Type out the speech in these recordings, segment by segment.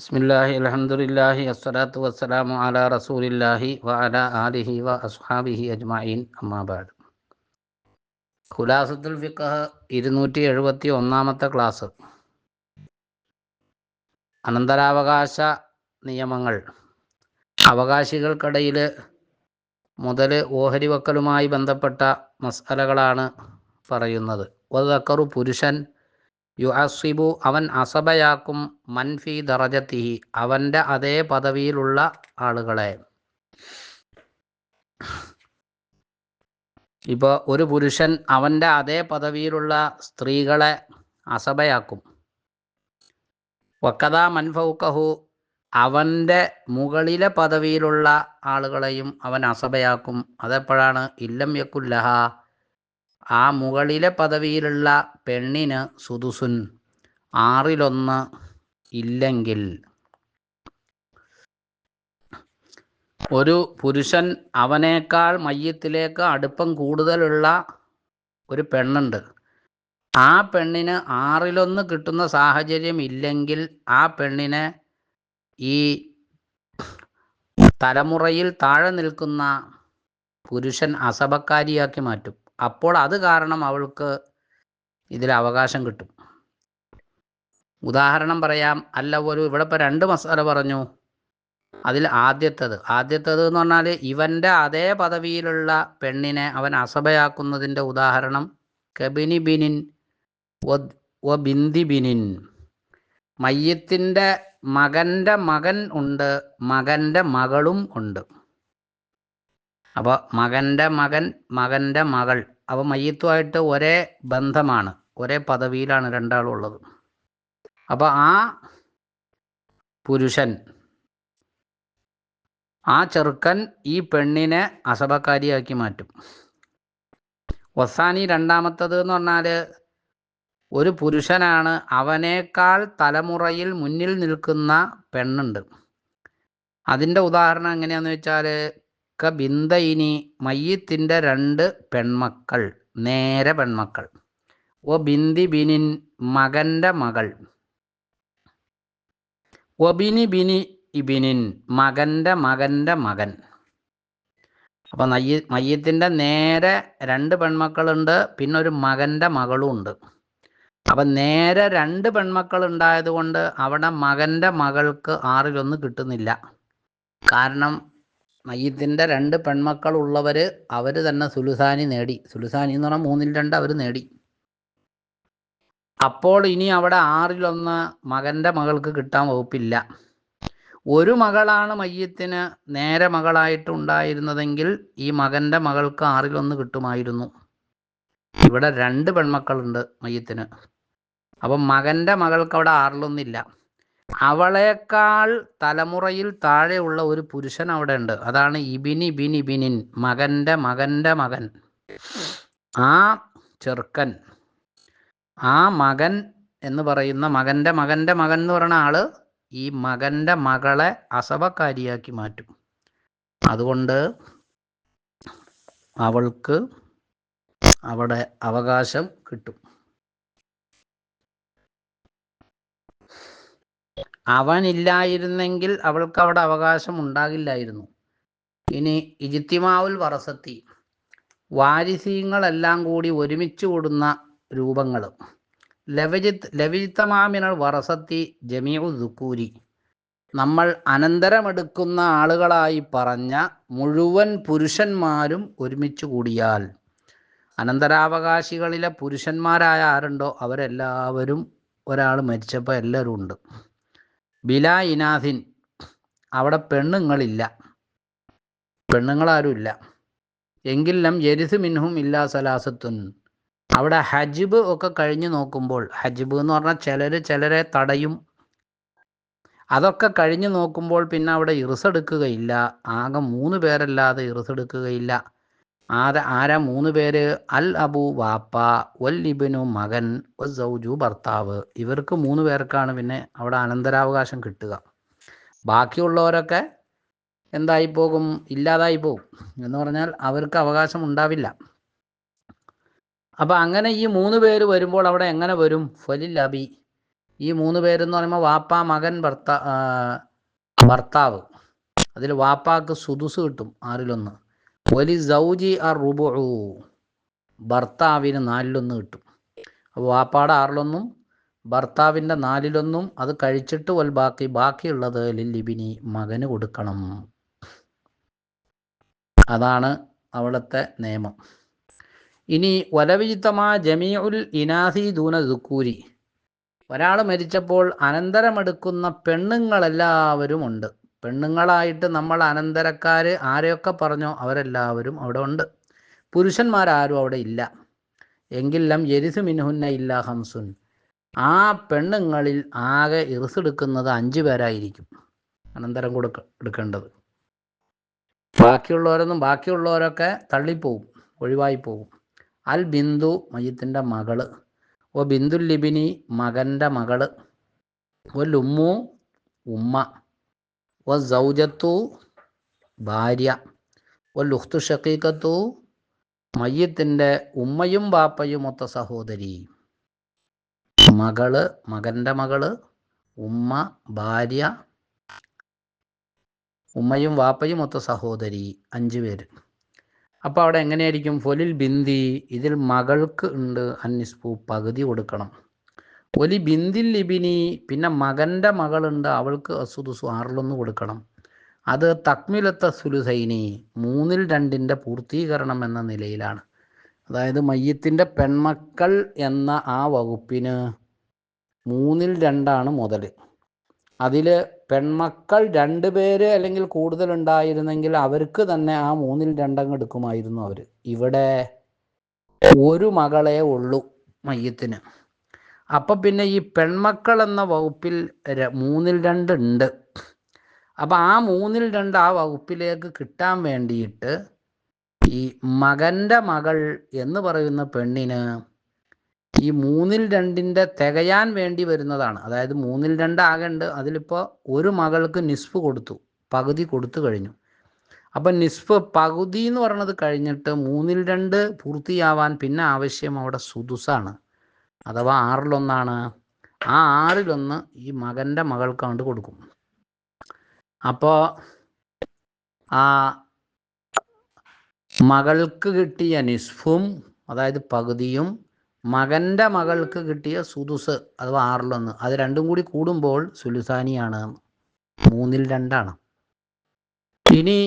ബിസ്മില്ലാഹി അലഹമുല്ലാഹി അസ്സലാത്തു വസ്സലാമു അലാ റസൂലില്ലാഹി വ അലാ ആലിഹി വ അസ്ഹാബിഹി അമ്മാ ബഅദ് ഖുലാസത്തുൽ ഫിഖഹ് ഇരുന്നൂറ്റി എഴുപത്തി ഒന്നാമത്തെ ക്ലാസ്. അനന്തരാവകാശ നിയമങ്ങൾ. അവകാശികൾക്കിടയിൽ മുതൽ ഓഹരി വക്കലുമായി ബന്ധപ്പെട്ട മസാലകളാണ് പറയുന്നത്. വദക്കറു പുരുഷൻ യുഅസിബു അവൻ അസബയാക്കും മൻഫി ദറജത്തി അവന്റെ അതേ പദവിയിലുള്ള ആളുകളെ. ഇപ്പോൾ ഒരു പുരുഷൻ അവന്റെ അതേ പദവിയിലുള്ള സ്ത്രീകളെ അസബയാക്കും വക്കഥാ മൻഫൗക്കഹു അവന്റെ മുകളിലെ പദവിയിലുള്ള ആളുകളെയും അവൻ അസബയാക്കും അതെപ്പോഴാണ്? ഇല്ലം യക്കുല്ലഹ ആ മുകളിലെ പദവിയിലുള്ള പെണ്ണിന് സുദുസുൻ ആറിലൊന്ന് ഇല്ലെങ്കിൽ. ഒരു പുരുഷൻ അവനേക്കാൾ മയ്യത്തിലേക്ക് അടുപ്പം കൂടുതലുള്ള ഒരു പെണ്ണുണ്ട്. ആ പെണ്ണിന് ആറിലൊന്ന് കിട്ടുന്ന സാഹചര്യം ഇല്ലെങ്കിൽ ആ പെണ്ണിനെ ഈ തലമുറയിൽ താഴെ നിൽക്കുന്ന പുരുഷൻ അസഭക്കാരിയാക്കി മാറ്റും. അപ്പോൾ അത് കാരണം അവൾക്ക് ഇതിൽ അവകാശം കിട്ടും. ഉദാഹരണം പറയാം. അല്ല ഒരു ഇവിടെ ഇപ്പോൾ രണ്ട് മസാല പറഞ്ഞു. അതിൽ ആദ്യത്തത്. ആദ്യത്തത് എന്ന് പറഞ്ഞാൽ ഇവന്റെ അതേ പദവിയിലുള്ള പെണ്ണിനെ അവൻ അസഭയാക്കുന്നതിന്റെ ഉദാഹരണം കബിനി ബിനിൻ വ ബിന്ദി ബിനിൻ. മയ്യത്തിന്റെ മകന്റെ മകൻ ഉണ്ട് മകന്റെ മകളും ഉണ്ട്. അപ്പോൾ മകന്റെ മകൻ മകന്റെ മകൾ. അപ്പോൾ മയ്യത്തുമായിട്ട് ഒരേ ബന്ധമാണ്. ഒരേ പദവിയിലാണ് രണ്ടാളും ഉള്ളത്. അപ്പോൾ ആ പുരുഷൻ ആ ചെറുക്കൻ ഈ പെണ്ണിനെ അസഭക്കാരിയാക്കി മാറ്റും. വസാനി രണ്ടാമത്തത് എന്ന് പറഞ്ഞാൽ ഒരു പുരുഷനാണ്. അവനേക്കാൾ തലമുറയിൽ മുന്നിൽ നിൽക്കുന്ന പെണ്ണുണ്ട്. അതിന്റെ ഉദാഹരണം എങ്ങനെയാണെന്ന് വെച്ചാൽ ക ബിന്ദയിനി മയ്യത്തിന്റെ രണ്ട് പെൺമക്കൾ നേരെ പെൺമക്കൾ. ഒ ബിന്ദി ബിനിൻ മകന്റെ മകൾ. ഒബിനി ബിനി ഇബിനിൻ മകന്റെ മകന്റെ മകൻ. അപ്പോൾ നയ്യ മയ്യത്തിന്റെ നേരെ രണ്ട് പെൺമക്കളുണ്ട് പിന്നെ ഒരു മകന്റെ മകളും ഉണ്ട്. അപ്പം നേരെ രണ്ട് പെൺമക്കൾ ഉണ്ടായതുകൊണ്ട് അവിടെ മകന്റെ മകൾക്ക് ആറിലൊന്ന് കിട്ടുന്നില്ല. കാരണം മയ്യത്തിന്റെ രണ്ട് പെൺമക്കൾ ഉള്ളവർ അവർ തന്നെ സുലുസാനി നേടി. സുലുസാനി എന്ന് പറഞ്ഞാൽ മൂന്നിൽ രണ്ട് അവർ നേടി. അപ്പോൾ ഇനി അവിടെ ആറിലൊന്ന് മകന്റെ മകൾക്ക് കിട്ടാൻ വകുപ്പില്ല. ഒരു മകളാണ് മയ്യത്തിന് നേരെ മകളായിട്ട് ഉണ്ടായിരുന്നതെങ്കിൽ ഈ മകന്റെ മകൾക്ക് ആറിലൊന്ന് കിട്ടുമായിരുന്നു. ഇവിടെ രണ്ട് പെൺമക്കളുണ്ട് മയ്യത്തിന് അപ്പം മകന്റെ മകൾക്ക് അവിടെ ആറിലൊന്നില്ല. അവളേക്കാൾ തലമുറയിൽ താഴെയുള്ള ഒരു പുരുഷൻ അവിടെ ഉണ്ട് അതാണ് ഇബിനി ബിനി ബിനിൻ. മകന്റെ മകന്റെ മകൻ. ആ ചെറുക്കൻ ആ മകൻ എന്ന് പറയുന്ന മകന്റെ മകന്റെ മകൻ എന്ന് പറയുന്ന ആൾ ഈ മകന്റെ മകളെ അസഭക്കാരിയാക്കി മാറ്റും. അതുകൊണ്ട് അവൾക്ക് അവിടെ അവകാശം കിട്ടും. അവനില്ലായിരുന്നെങ്കിൽ അവൾക്ക് അവിടെ അവകാശം ഉണ്ടാകില്ലായിരുന്നു ഇനി ഇജിത്തിമാവുൽ വറസത്തി വാരിസീങ്ങളെല്ലാം കൂടി ഒരുമിച്ച് കൂടുന്ന രൂപങ്ങൾ ലവജിത് ലവിജിത്തമാമിനൽ വറസത്തി ജമീഉ ദുക്കൂരി നമ്മൾ അനന്തരമെടുക്കുന്ന ആളുകളായി പറഞ്ഞ മുഴുവൻ പുരുഷന്മാരും ഒരുമിച്ച് കൂടിയാൽ അനന്തരാവകാശികളിലെ പുരുഷന്മാരായ ആരുണ്ടോ? അവരെല്ലാവരും ഒരാൾ മരിച്ചപ്പോൾ എല്ലാവരും ഉണ്ട്. ബിലാ ഇനാഥിൻ അവിടെ പെണ്ണുങ്ങളില്ല. പെണ്ണുങ്ങളാരും ഇല്ല എങ്കിലും ജരിസ് മിൻഹും ഇല്ലാ സലാസത്തുൻ. അവിടെ ഹജിബ് ഒക്കെ കഴിഞ്ഞു നോക്കുമ്പോൾ ഹജിബ് എന്ന് പറഞ്ഞാൽ ചിലർ ചിലരെ തടയും. അതൊക്കെ കഴിഞ്ഞു നോക്കുമ്പോൾ പിന്നെ അവിടെ ഇറുസെടുക്കുകയില്ല. ആകെ മൂന്ന് പേരല്ലാതെ ഇറുസെടുക്കുകയില്ല. ആരാ ആരാ മൂന്ന് പേര്? അൽ അബു വാപ്പ വൽ ഇബിനു മകൻ സൗജു ഭർത്താവ്. ഇവർക്ക് മൂന്ന് പേർക്കാണ് പിന്നെ അവിടെ അനന്തരാവകാശം കിട്ടുക. ബാക്കിയുള്ളവരൊക്കെ എന്തായി പോകും ഇല്ലാതായി പോകും എന്ന് പറഞ്ഞാൽ അവർക്ക് അവകാശം ഉണ്ടാവില്ല. അപ്പം അങ്ങനെ ഈ മൂന്ന് പേര് വരുമ്പോൾ അവിടെ എങ്ങനെ വരും? ഫലിൽ അബി. ഈ മൂന്ന് പേരെന്ന് പറയുമ്പോൾ വാപ്പ മകൻ ഭർത്താ ഭർത്താവ്. അതിൽ വാപ്പാക്ക് സുദുസ് കിട്ടും ആറിലൊന്ന് ഒലി സൗജി ആ റുബോ ഭർത്താവിന് നാലിലൊന്ന് കിട്ടും. അപ്പോൾ വാപ്പാടെ ആറിലൊന്നും ഭർത്താവിന്റെ നാലിലൊന്നും അത് കഴിച്ചിട്ട് വൽ ബാക്കി ബാക്കിയുള്ളത് ലില്ലിബിനി മകന് കൊടുക്കണം. അതാണ് അവിടുത്തെ നിയമം. ഇനി വലവിജിത്തമാ ജമീഉൽ ഇനാസി ദൂന ദുക്കൂരി. ഒരാൾ മരിച്ചപ്പോൾ അനന്തരമെടുക്കുന്ന പെണ്ണുങ്ങളെല്ലാവരും ഉണ്ട്. പെണ്ണുങ്ങളായിട്ട് നമ്മൾ അനന്തരക്കാർ ആരെയൊക്കെ പറഞ്ഞോ അവരെല്ലാവരും അവിടെ ഉണ്ട്. പുരുഷന്മാരാരും അവിടെ ഇല്ല. എങ്കിലും എരിസു മിൻഹുന്ന ഇല്ല ഹംസുൻ. ആ പെണ്ണുങ്ങളിൽ ആകെ എടുക്കുന്നത് അഞ്ചു പേരായിരിക്കും അനന്തരം കൊടുക്ക എടുക്കേണ്ടത്. ബാക്കിയുള്ളവരൊന്നും ബാക്കിയുള്ളവരൊക്കെ തള്ളിപ്പോവും ഒഴിവായി പോവും അൽ ബിന്ദു മയ്യത്തിന്റെ മകൾ. ഓ ബിന്ദുൽ ലിബിനി മകന്റെ മകൾ. ലുമ്മു ഉമ്മ. ഒ സൗജത്തു ഭാര്യ ഒ ലുഖ്തു ഷക്കീക്കത്തു മയ്യത്തിന്റെ ഉമ്മയും ബാപ്പയും ഒത്ത സഹോദരി. മകൾ മകന്റെ മകൾ ഉമ്മ ഭാര്യ ഉമ്മയും വാപ്പയും ഒത്ത സഹോദരി അഞ്ച് പേര്. അപ്പോൾ അവിടെ എങ്ങനെയായിരിക്കും? ഫൊലിൽ ബിന്ദി ഇതിൽ മകൾക്ക് ഉണ്ട് അന്നിസ്പു പകുതി കൊടുക്കണം. ഒലി ബിന്ദിൽ ലിബിനി പിന്നെ മകന്റെ മകളുണ്ട് അവൾക്ക് അസുദുസു ആറിലൊന്ന് കൊടുക്കണം. അത് തക്മിലത്ത സുലുസൈനി മൂന്നിൽ രണ്ടിന്റെ പൂർത്തീകരണം എന്ന നിലയിലാണ്. അതായത് മയ്യത്തിന്റെ പെൺമക്കൾ എന്ന ആ വകുപ്പിന് മൂന്നിൽ രണ്ടാണ് മുതൽ. അതിൽ പെൺമക്കൾ രണ്ട് പേര് അല്ലെങ്കിൽ കൂടുതൽ ഉണ്ടായിരുന്നെങ്കിൽ അവർക്ക് തന്നെ ആ മൂന്നിൽ രണ്ടങ്ങ് എടുക്കുമായിരുന്നു അവർ. ഇവിടെ ഒരു മകളെ ഉള്ളൂ മയ്യത്തിന്. അപ്പം പിന്നെ ഈ പെൺമക്കൾ എന്ന വകുപ്പിൽ മൂന്നിൽ രണ്ട് ഉണ്ട്. അപ്പം ആ മൂന്നിൽ രണ്ട് ആ വകുപ്പിലേക്ക് കിട്ടാൻ വേണ്ടിയിട്ട് ഈ മകന്റെ മകൾ എന്ന് പറയുന്ന പെണ്ണിന് ഈ മൂന്നിൽ രണ്ടിന്റെ തികയാൻ വേണ്ടി വരുന്നതാണ്. അതായത് മൂന്നിൽ രണ്ടാകണ്ട് അതിലിപ്പോൾ ഒരു മകൾക്ക് നിസ്ഫ് കൊടുത്തു. പകുതി കൊടുത്തു കഴിഞ്ഞു. അപ്പം നിസ്ഫ് പകുതി എന്ന് പറയുന്നത് കഴിഞ്ഞിട്ട് മൂന്നിൽ രണ്ട് പൂർത്തിയാവാൻ പിന്നെ ആവശ്യം അവിടെ സുദുസാണ്. അഥവാ ആറിലൊന്നാണ്. ആ ആറിലൊന്ന് ഈ മകന്റെ മകൾക്ക് കൊണ്ട് കൊടുക്കും. അപ്പോൾ ആ മകൾക്ക് കിട്ടിയ നിസ്ഫും അതായത് പകുതിയും മകന്റെ മകൾക്ക് കിട്ടിയ സുദുസ് അഥവാ ആറിലൊന്ന് അത് രണ്ടും കൂടി കൂടുമ്പോൾ സുലുസാനിയാണ് മൂന്നിൽ രണ്ടാണ്. ഇനി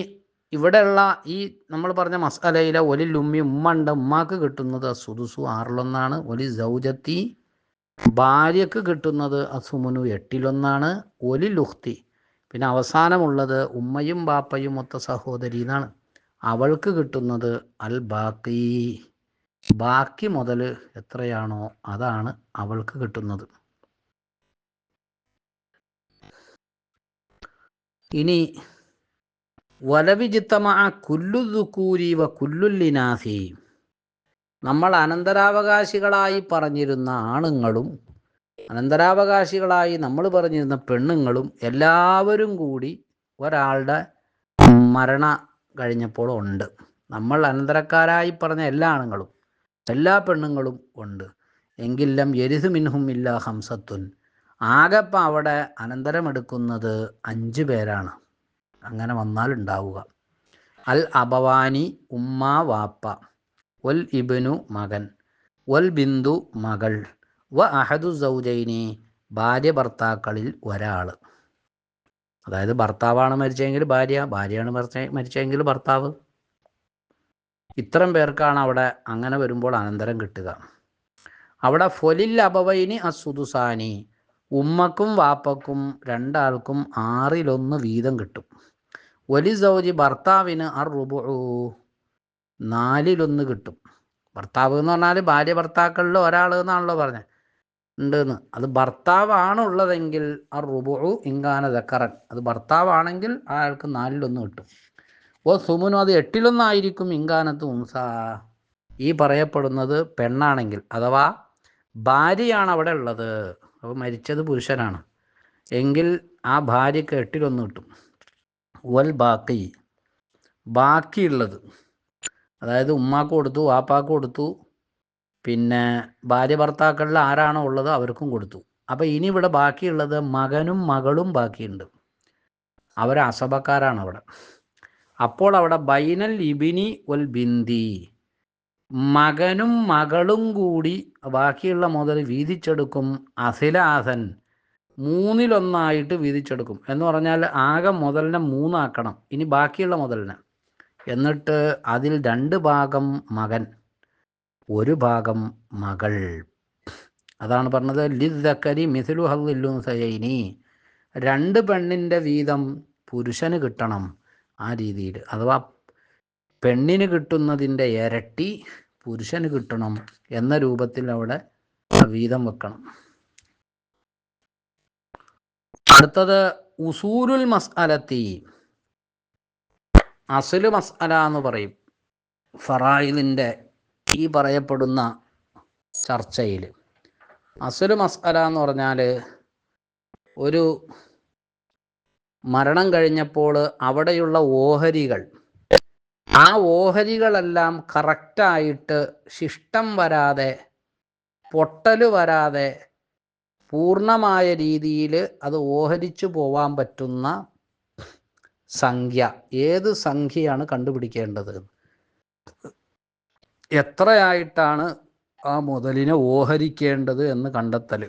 ഇവിടെയുള്ള ഈ നമ്മൾ പറഞ്ഞ മസാലയിലെ ഒലി ലുമ്മി ഉമ്മ ഉണ്ട് ഉമ്മാക്ക് കിട്ടുന്നത് സുദുസു ആറിലൊന്നാണ് ഒലി സൗജത്തി ഭാര്യക്ക് കിട്ടുന്നത് അസുമുനു എട്ടിലൊന്നാണ് ഒലി ലുഹ്തി. പിന്നെ അവസാനമുള്ളത് ഉമ്മയും ബാപ്പയും ഒത്ത സഹോദരി എന്നാണ്. അവൾക്ക് കിട്ടുന്നത് അൽ ബാക്കി. ബാക്കി മുതൽ എത്രയാണോ അതാണ് അവൾക്ക് കിട്ടുന്നത്. ഇനി വ നമ്മൾ അനന്തരാവകാശികളായി പറഞ്ഞിരുന്ന ആണുങ്ങളും അനന്തരാവകാശികളായി നമ്മൾ പറഞ്ഞിരുന്ന പെണ്ണുങ്ങളും എല്ലാവരും കൂടി ഒരാളുടെ മരണ കഴിഞ്ഞപ്പോൾ ഉണ്ട്. നമ്മൾ അനന്തരക്കാരായി പറഞ്ഞ എല്ലാ ആണുങ്ങളും എല്ലാ പെണ്ണുങ്ങളും ഉണ്ട്. എങ്കിലും എരിസു മിൻഹും ഇല്ല ഹംസത്തുൻ. ആകെപ്പം അവിടെ അനന്തരമെടുക്കുന്നത് അഞ്ച് പേരാണ്. അങ്ങനെ വന്നാൽ ഉണ്ടാവുക അൽ അബവാനി ഉമ്മ വാപ്പ വൽ ഇബനു മകൻ വൽ ബിന്ദു മകൾ വ അഹദു സൗജൈനി ഭാര്യ ഭർത്താക്കളിൽ ഒരാൾ. അതായത് ഭർത്താവാണ് മരിച്ചെങ്കിൽ ഭാര്യ ഭാര്യയാണ് മരിച്ച മരിച്ചെങ്കിൽ ഭർത്താവ്. ഇത്തരം പേർക്കാണ് അവിടെ അങ്ങനെ വരുമ്പോൾ അനന്തരം കിട്ടുക. അവിടെ ഫൊലിൽ അബവൈനി അസുദുസാനി ഉമ്മക്കും വാപ്പക്കും രണ്ടാൾക്കും ആറിലൊന്ന് വീതം കിട്ടും. ഒലി സൗജി ഭർത്താവിന് അർ റുബു നാലിലൊന്ന് കിട്ടും. ഭർത്താവ് എന്ന് പറഞ്ഞാൽ ഭാര്യ ഭർത്താക്കളിൽ ഒരാൾ എന്നാണല്ലോ പറഞ്ഞത് ഉണ്ടെന്ന്. അത് ഭർത്താവാണ് ഉള്ളതെങ്കിൽ ആ റുബു ഇങ്കാന ദക്കറൻ. അത് ഭർത്താവാണെങ്കിൽ അയാൾക്ക് നാലിലൊന്ന് കിട്ടും. ഓ സുമുനു അത് എട്ടിലൊന്നായിരിക്കും ഇങ്കാനത്ത് ഉംസ ഈ പറയപ്പെടുന്നത് പെണ്ണാണെങ്കിൽ അഥവാ ഭാര്യയാണ് അവിടെ ഉള്ളത്. അപ്പോൾ മരിച്ചത് പുരുഷനാണ്. എങ്കിൽ ആ ഭാര്യക്ക് എട്ടിലൊന്ന് കിട്ടും. വൽ ബാക്കി. ബാക്കിയുള്ളത്. അതായത് ഉമ്മാക്ക് കൊടുത്തു വാപ്പാക്ക് കൊടുത്തു പിന്നെ ഭാര്യ ഭർത്താക്കളിൽ ആരാണോ ഉള്ളത് അവർക്കും കൊടുത്തു. അപ്പം ഇനി ഇവിടെ ബാക്കിയുള്ളത് മകനും മകളും ബാക്കിയുണ്ട്. അവർ അസഭക്കാരാണ് അവിടെ അപ്പോൾ അവിടെ ബൈനൽ ഇബിനി വൽ ബിന്ദി. മകനും മകളും കൂടി ബാക്കിയുള്ള മുതൽ വീതിച്ചെടുക്കും അസിലാസൻ. മൂന്നിലൊന്നായിട്ട് വീതിച്ചെടുക്കും എന്ന് പറഞ്ഞാൽ ആകെ മുതലിനെ മൂന്നാക്കണം. ഇനി ബാക്കിയുള്ള മുതലിനെ. എന്നിട്ട് അതിൽ രണ്ട് ഭാഗം മകൻ ഒരു ഭാഗം മകൾ. അതാണ് പറഞ്ഞത്. ലിദ്ദക്കരി മിഥിലു ഹല്ലില്ലു സയൈനി രണ്ട് പെണ്ണിന്റെ വീതം പുരുഷന് കിട്ടണം ആ രീതിയിൽ. അഥവാ പെണ്ണിന് കിട്ടുന്നതിന്റെ ഇരട്ടി പുരുഷന് കിട്ടണം എന്ന രൂപത്തിൽ അവിടെ വീതം വെക്കണം. അടുത്തത് ഉസൂരുൽ മസ്അലത്തി. അസുൽ മസ്അല എന്ന് പറയും. ഫറായിലിന്റെ ഈ പറയപ്പെടുന്ന ചർച്ചയിൽ. അസുൽ മസ്അല എന്ന് പറഞ്ഞാൽ ഒരു മരണം കഴിഞ്ഞപ്പോൾ അവിടെയുള്ള ഓഹരികൾ. ആ ഓഹരികളെല്ലാം കറക്റ്റായിട്ട് ശിഷ്ടം വരാതെ പൊട്ടൽ വരാതെ പൂർണമായ രീതിയിൽ അത് ഓഹരിച്ചു പോവാൻ പറ്റുന്ന സംഖ്യ. ഏത് സംഖ്യയാണ് കണ്ടുപിടിക്കേണ്ടത്? എത്രയായിട്ടാണ് ആ മുതലിനെ ഓഹരിക്കേണ്ടത് എന്ന് കണ്ടെത്തൽ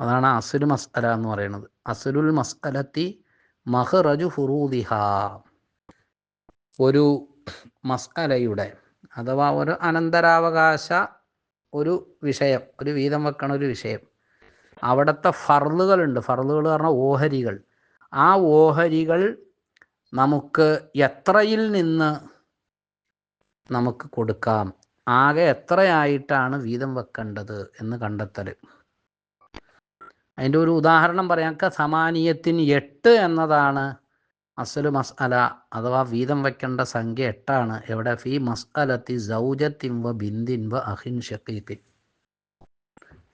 അതാണ് അസുൽ മസ്അല എന്ന് പറയുന്നത്. അസുലുൽ മസ്അലത്തി മഹ്റജു ഫുറൂദിഹ. ഒരു മസ്അലയുടെ അഥവാ ഒരു അനന്തരാവകാശ ഒരു വിഷയം ഒരു വീതം വെക്കണ ഒരു വിഷയം. അവിടുത്തെ ഫർളുകളുണ്ട്. ഫർളുകൾ പറഞ്ഞാൽ ഓഹരികൾ. ആ ഓഹരികൾ നമുക്ക് എത്രയിൽ നിന്ന് നമുക്ക് കൊടുക്കാം? ആകെ എത്രയായിട്ടാണ് വീതം വെക്കേണ്ടത് എന്ന് കണ്ടെത്തൽ അതിന്റെ ഒരു ഉദാഹരണം പറയാം. സമാനീയത്തിന് എട്ട് എന്നതാണ് അസലു മസ്അല അഥവാ വീതം വെക്കേണ്ട സംഖ്യ എട്ടാണ്. എവിടെ? ഫി മസ്അലത്തി സൗജത്തിൻ വ ബിന്ദിൻ വ അഹിൻ ഷക്കീത്തിൻ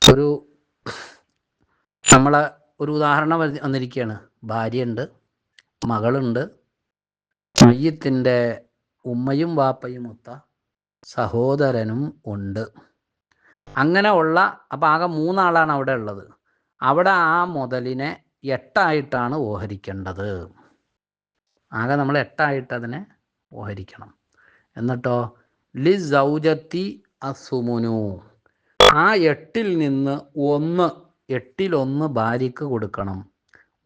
ഒരു നമ്മളെ ഒരു ഉദാഹരണം വന്ന് വന്നിരിക്കുകയാണ് ഭാര്യയുണ്ട് മകളുണ്ട് മയ്യത്തിന്റെ ഉമ്മയും വാപ്പയും ഒത്ത സഹോദരനും ഉണ്ട്. അങ്ങനെ ഉള്ള അപ്പം ആകെ മൂന്നാളാണ് അവിടെ ഉള്ളത്. അവിടെ ആ മുതലിനെ എട്ടായിട്ടാണ് ഓഹരിക്കേണ്ടത്. ആകെ നമ്മൾ എട്ടായിട്ട് അതിനെ ഓഹരിക്കണം. എന്നിട്ടോ ലി സൗജത്തി അസുമുനു. ആ എട്ടിൽ നിന്ന് ഒന്ന് എട്ടിലൊന്ന് ഭാര്യയ്ക്ക് കൊടുക്കണം.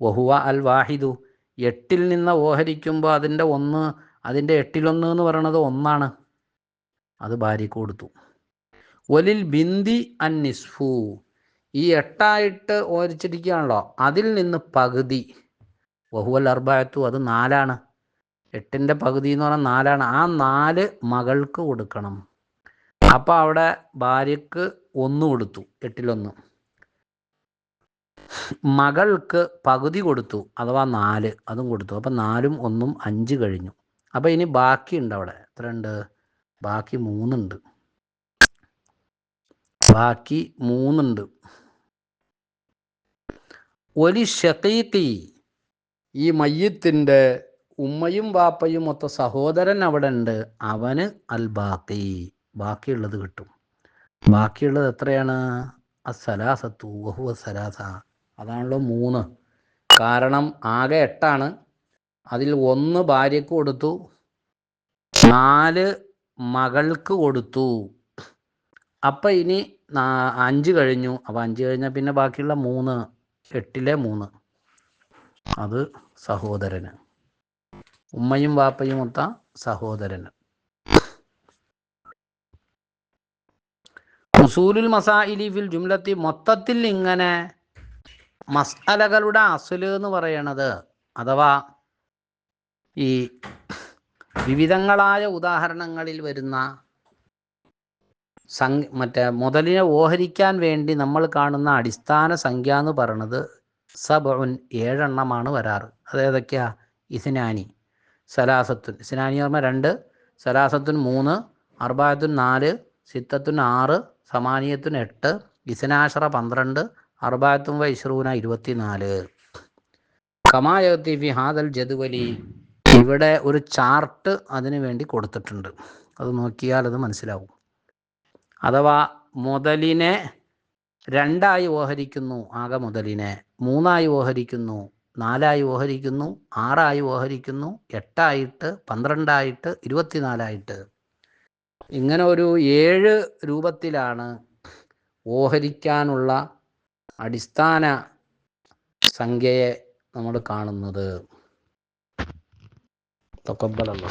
വഹുവ അൽ വാഹിദു എട്ടിൽ നിന്ന് ഓഹരിക്കുമ്പോൾ അതിന്റെ ഒന്ന് അതിന്റെ എട്ടിലൊന്ന് എന്ന് പറയണത് ഒന്നാണ്. അത് ഭാര്യയ്ക്ക് കൊടുത്തു. ഒലിൽ ബിന്ദി അൻ നിസ്ഫു ഈ എട്ടായിട്ട് ഓരിച്ചിരിക്കുകയാണല്ലോ അതിൽ നിന്ന് പകുതി. വഹുവൽ അർബായത്തു അത് നാലാണ്. എട്ടിന്റെ പകുതി എന്ന് പറഞ്ഞാൽ നാലാണ്. ആ നാല് മകൾക്ക് കൊടുക്കണം. അപ്പോൾ അവിടെ ഭാര്യക്ക് ഒന്ന് കൊടുത്തു എട്ടിലൊന്ന്. മകൾക്ക് പകുതി കൊടുത്തു അഥവാ നാല് അതും കൊടുത്തു. അപ്പം നാലും ഒന്നും അഞ്ച് കഴിഞ്ഞു. അപ്പം ഇനി ബാക്കിയുണ്ട് അവിടെ. എത്ര ഉണ്ട്? ബാക്കി മൂന്നുണ്ട്. ബാക്കി മൂന്നുണ്ട്. ഒരു ഷക്കീത്തി ഈ മയ്യത്തിന്റെ ഉമ്മയും വാപ്പയും മൊത്ത സഹോദരൻ അവിടെ ഉണ്ട് അവന് അൽ ബാക്കി ബാക്കിയുള്ളത് കിട്ടും. ബാക്കിയുള്ളത് എത്രയാണ്? അസലാസത്തു വഹുവ സലാസ. അതാണല്ലോ മൂന്ന്. കാരണം ആകെ എട്ടാണ്. അതിൽ ഒന്ന് ഭാര്യക്ക് കൊടുത്തു. നാല് മകൾക്ക് കൊടുത്തു. അപ്പം ഇനി അഞ്ച് കഴിഞ്ഞു. അപ്പം അഞ്ച് കഴിഞ്ഞാൽ പിന്നെ ബാക്കിയുള്ള മൂന്ന്. എട്ടിലെ മൂന്ന്. അത് സഹോദരന്. ഉമ്മയും വാപ്പയും ഒത്ത സഹോദരന്. ഉസൂലുൽ മസാഇലി ഫിൽ ജുംലത്തി മൊത്തത്തിൽ ഇങ്ങനെ മസ്അലകളുടെ അസുൽ എന്ന് പറയണത് അഥവാ ഈ വിവിധങ്ങളായ ഉദാഹരണങ്ങളിൽ വരുന്ന സം മറ്റേ മുതലിനെ ഓഹരിക്കാൻ വേണ്ടി നമ്മൾ കാണുന്ന അടിസ്ഥാന സംഖ്യ എന്ന് പറയണത് സബുൻ ഏഴെണ്ണമാണ് വരാറ്. അതേതൊക്കെയാ ഇസ്നാനി. സലാസത്തുൻ. ഇസ്നാനി എന്ന് പറഞ്ഞാൽ രണ്ട് സലാസത്തുൻ മൂന്ന് അർബായത്തുൻ നാല് സിത്തത്തുൻ ആറ് സമാനിയത്തുൻ എട്ട് ഇസ്നാഷറ പന്ത്രണ്ട് അർബായത്തും വ ഇഷ്റൂന ഇരുപത്തിനാല്. കമായത്തി ഫി ഹാദൽ ജദുവലി ഇവിടെ ഒരു ചാർട്ട് അതിനു വേണ്ടി കൊടുത്തിട്ടുണ്ട്. അത് നോക്കിയാൽ അത് മനസ്സിലാവും. അഥവാ മുതലിനെ രണ്ടായി ഓഹരിക്കുന്നു ആകെ മുതലിനെ. മൂന്നായി ഓഹരിക്കുന്നു നാലായി ഓഹരിക്കുന്നു ആറായി ഓഹരിക്കുന്നു എട്ടായിട്ട് പന്ത്രണ്ടായിട്ട് ഇരുപത്തിനാലായിട്ട്. ഇങ്ങനെ ഒരു ഏഴ് രൂപത്തിലാണ് ഓഹരിക്കാനുള്ള അടിസ്ഥാന സംഖ്യയെ നമ്മൾ കാണുന്നത്. തൊക്കബലല്ലോ